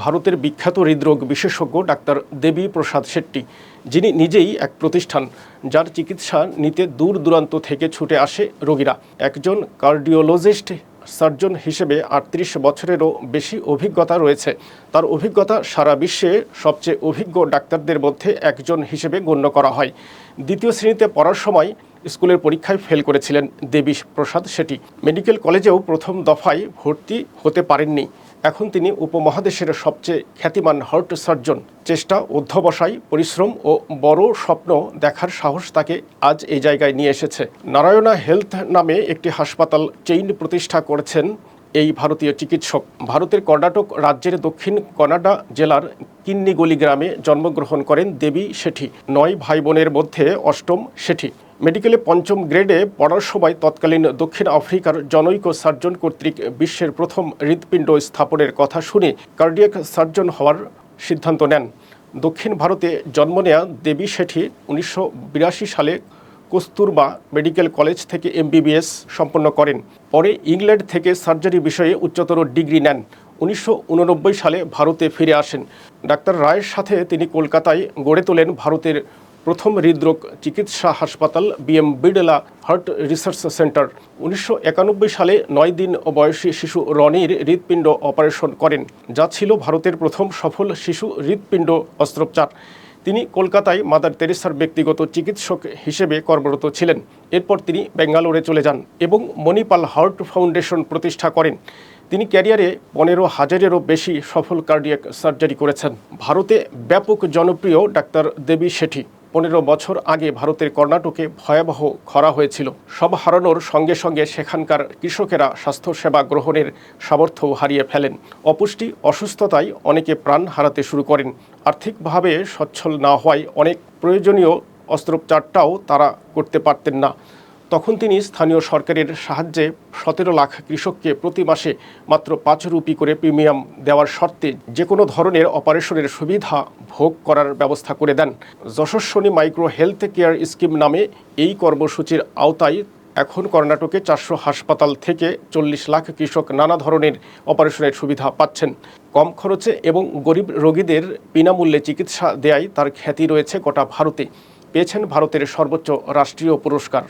ভারতের বিখ্যাত হৃদরোগ বিশেষজ্ঞ ডাক্তার দেবী প্রসাদ শেট্টি, যিনি নিজেই এক প্রতিষ্ঠান যার চিকিৎসা নিতে দূর দূরান্ত থেকে ছুটে আসে রোগীরা। একজন কার্ডিওলজিস্ট, সার্জন হিসেবে আটত্রিশ বছরেরও বেশি অভিজ্ঞতা রয়েছে। তার অভিজ্ঞতা সারা বিশ্বে সবচেয়ে অভিজ্ঞ ডাক্তারদের মধ্যে একজন হিসেবে গণ্য করা হয়। দ্বিতীয় শ্রেণীতে পড়ার সময় স্কুলের পরীক্ষায় ফেল করেছিলেন দেবী প্রসাদ সেটি মেডিকেল কলেজেও প্রথম দফায় ভর্তি হতে পারেননি। এখন তিনি উপমহাদেশের সবচেয়ে খ্যাতিমান হার্ট সার্জন। চেষ্টা, অধ্যবসায়, পরিশ্রম ও বড় স্বপ্ন দেখার সাহস তাকে আজ এই জায়গায় নিয়ে এসেছে। নারায়ণা হেলথ নামে একটি হাসপাতাল চেইন প্রতিষ্ঠা করেছেন এই ভারতীয় চিকিৎসক। ভারতের কর্ণাটক রাজ্যের দক্ষিণ কনাডা জেলার কিন্নিগলি গ্রামে জন্মগ্রহণ করেন দেবী শেঠি। নয় ভাই বোনের মধ্যে অষ্টম শেঠি। মেডিকেলে পঞ্চম গ্রেডে পড়ার সময় তৎকালীন দক্ষিণ আফ্রিকার জনৈক সার্জন কর্তৃক বিশ্বের প্রথম হৃৎপিণ্ড স্থাপনের কথা শুনে কার্ডিয়াক সার্জন হওয়ার সিদ্ধান্ত নেন। দক্ষিণ ভারতে জন্ম নেয়া দেবী শেঠি উনিশশো বিরাশি সালে কস্তুরবা মেডিকেল কলেজ থেকে এমবিবিএস সম্পন্ন করেন। পরে ইংল্যান্ড থেকে সার্জারি বিষয়ে উচ্চতর ডিগ্রি নেন। উনিশশো উননব্বই সালে ভারতে ফিরে আসেন। ডাক্তার রায়ের সাথে তিনি কলকাতায় গড়ে তোলেন ভারতের প্রথম হৃদরোগ চিকিৎসা হাসপাতাল BM Birla heart research centre. উনিশশো একানব্বই সালে নয় দিন বয়সী শিশু রনির হৃৎপিণ্ড অপারেশন করেন, যা ছিল ভারতের প্রথম সফল শিশু হৃৎপিণ্ড অস্ত্রোপচার। তিনি কলকাতায় মাদার তেরেসার ব্যক্তিগত চিকিৎসক হিসেবে কর্মরত ছিলেন। এরপর তিনি বেঙ্গালোরে চলে যান এবং মণিপাল হার্ট ফাউন্ডেশন প্রতিষ্ঠা করেন। তিনি ক্যারিয়ারে পনেরো হাজারেরও বেশি সফল কার্ডিয়াক সার্জারি করেছেন। ভারতে ব্যাপক জনপ্রিয় ডাক্তার দেবী শেঠি। পনেরো বছর আগে ভারতের কর্ণাটকে ভয়াবহ খরা হয়েছিল। সব হারানোর সঙ্গে সঙ্গে সেখানকার কৃষকেরা স্বাস্থ্যসেবা গ্রহণের সামর্থ্য হারিয়ে ফেলেন। অপুষ্টি, অসুস্থতায় অনেকে প্রাণ হারাতে শুরু করেন। আর্থিকভাবে সচ্ছল না হওয়ায় অনেক প্রয়োজনীয় অস্ত্রোপচারটাও তারা করতে পারতেন না। তখন তিনি স্থানীয় সরকারের সাহায্যে সতেরো লাখ কৃষককে প্রতি মাসে মাত্র পাঁচ রুপি করে প্রিমিয়াম দেওয়ার শর্তে যে কোনো ধরনের অপারেশনের সুবিধা ভোগ করার ব্যবস্থা করে দেন। Yeshasvini micro health care scheme নামে এই কর্মসূচির আওতায় এখন কর্ণাটকে চারশো হাসপাতাল থেকে চল্লিশ লাখ কৃষক নানা ধরনের অপারেশনের সুবিধা পাচ্ছেন। কম খরচে এবং গরিব রোগীদের বিনামূল্যে চিকিৎসা দেয়ায় তার খ্যাতি রয়েছে গোটা ভারতে। পেয়েছেন ভারতের সর্বোচ্চ রাষ্ট্রীয় পুরস্কার।